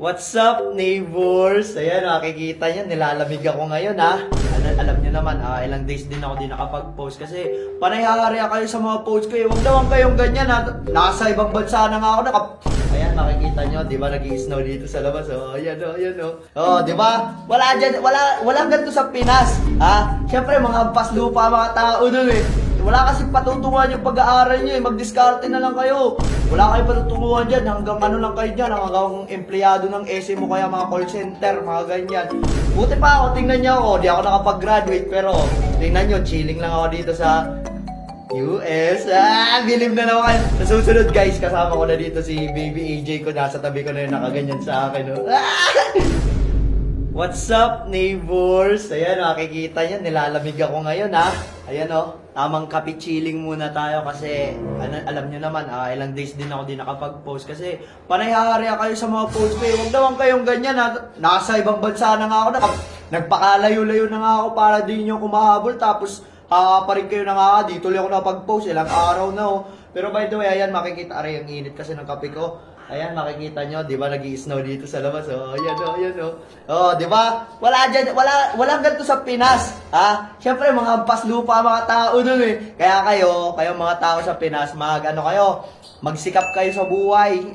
What's up, neighbors? Ayan, makikita nyo, nilalamig ako ngayon, ha? Al- alam nyo naman, ah, ilang days din ako di nakapag-post kasi panay haharya kayo sa mga posts ko, eh. Huwag naman kayong ganyan, ha? Nasa ibang bansa na nga ako, nakap... Ayan, makikita nyo, di ba, nag-i-snow dito sa labas, oh. Ayan, oh, ayan, oh. Oh, di ba? Wala dyan, wala, walang ganito sa Pinas, ha? Siyempre, mga paslupa mga tao dun, eh. Wala kasi patutunguhan yung pag-aaral nyo eh. Mag-discarte na lang kayo. Wala kayo patutunguhan dyan. Hanggang ano lang kayo dyan. Hanggang empleyado ng SE mo kaya mga call center, mga ganyan. Buti pa ako, tingnan nyo ako. Di ako nakapag-graduate pero tingnan nyo, chilling lang ako dito sa US. Ah, bilib na naman. Sa susunod guys, kasama ko na dito si baby AJ ko. Nasa tabi ko na yun, nakaganyan sa akin. Oh. Ah! What's up, neighbors? Ayan, makikita nyo, nilalamig ako ngayon, ha? Ayan, oh. Tamang kape chilling muna tayo kasi ano, alam nyo naman, ah, ilang days din ako di nakapag-post kasi panay haharya kayo sa mga post ko. eh. Huwag naman kayong ganyan, ha? Nasa ibang bansa na nga ako, nakap- nagpakalayo-layo na nga ako para di nyo kumahabol tapos ah pa rin kayo na nga, di tuloy ako nakapag-post, ilang araw na, oh. Pero by the way, ayan, makikita, aray, ang init kasi ng kape ko. Ayan, makikita nyo, di ba, nag snow dito sa labas, oh. Ayan, oh, ayan, oh. Oh, di ba? Wala dyan, wala, walang ganito sa Pinas, ha? Siyempre, mga paslupa mga tao dun, eh. Kaya kayo, kayo mga tao sa Pinas, mag, ano kayo, magsikap kayo sa buhay.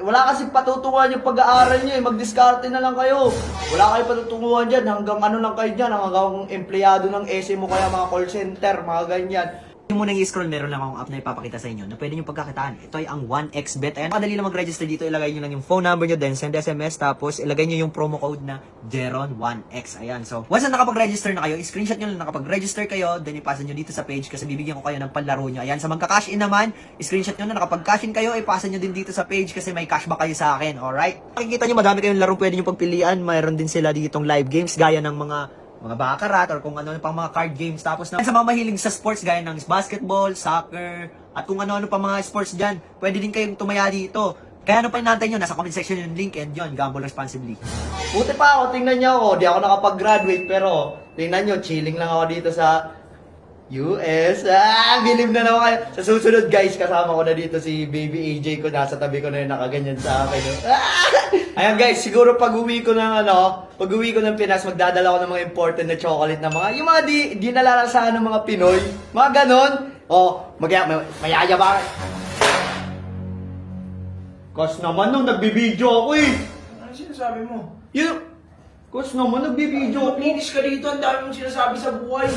Wala kasi patutunguhan yung pag-aaral nyo, eh. Mag-discarte na lang kayo. Wala kayo patutunguhan dyan, hanggang ano lang kayo dyan, hanggang empleyado ng SE mo, kaya mga call center, mga ganyan. Yung muna i-scroll, meron lang akong app na ipapakita sa inyo na pwede nyo pagkakitaan. Ito ay ang 1xbet. Ayan, madali lang mag-register dito. Ilagay nyo lang yung phone number nyo, then send SMS, tapos ilagay nyo yung promo code na Jeron1x. Ayan, so once na nakapag-register na kayo, screenshot nyo lang nakapag-register kayo, then ipasa nyo dito sa page kasi bibigyan ko kayo ng panlaro nyo. Ayan, sa magka-cash in naman, screenshot nyo na nakapag-cash in kayo, ipasa nyo din dito sa page kasi may cashback kayo sa akin, alright? Makikita nyo, madami kayong laro pwede nyo pagpilian. Mayroon din sila ditong live games gaya ng mga mga bakarat or kung ano pang mga card games. Tapos na, sa mga mahilig sa sports gaya ng basketball, soccer, at kung ano-ano pa mga sports dyan, pwede din kayong tumaya dito. Kaya ano pa inaantay nyo, nasa comment section yung link and yun, gamble responsibly. Buti pa ako, tingnan nyo ako. Di ako nakapag-graduate, pero tingnan nyo, chilling lang ako dito sa US. Ah, bilib na naman kayo. Sa susunod guys, kasama ko na dito si baby AJ ko. Nasa tabi ko na yun, nakaganyan sa akin. Oh. Ah! Ayan guys, siguro pag uwi ko ng ano, pag uwi ko ng Pinas, magdadala ko ng mga important na chocolate na mga, yung mga di, di nalalasahan ng mga Pinoy. Mga ganon. Oh, magya, may, mayaya ba? Kas naman nung nagbibideo ako eh. Ano sinasabi mo? Yun, Kas naman nagbibideo ako. Maglinis ka dito, ang dami mong sinasabi sa buhay.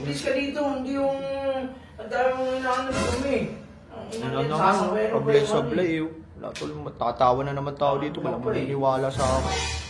Maglinis ka dito, hindi yung ang dami mong inaanap ina Ano yung ano sablay-sablay eh. Wala tuloy, matatawa na naman tao dito. Eh. maniniwala sa akin.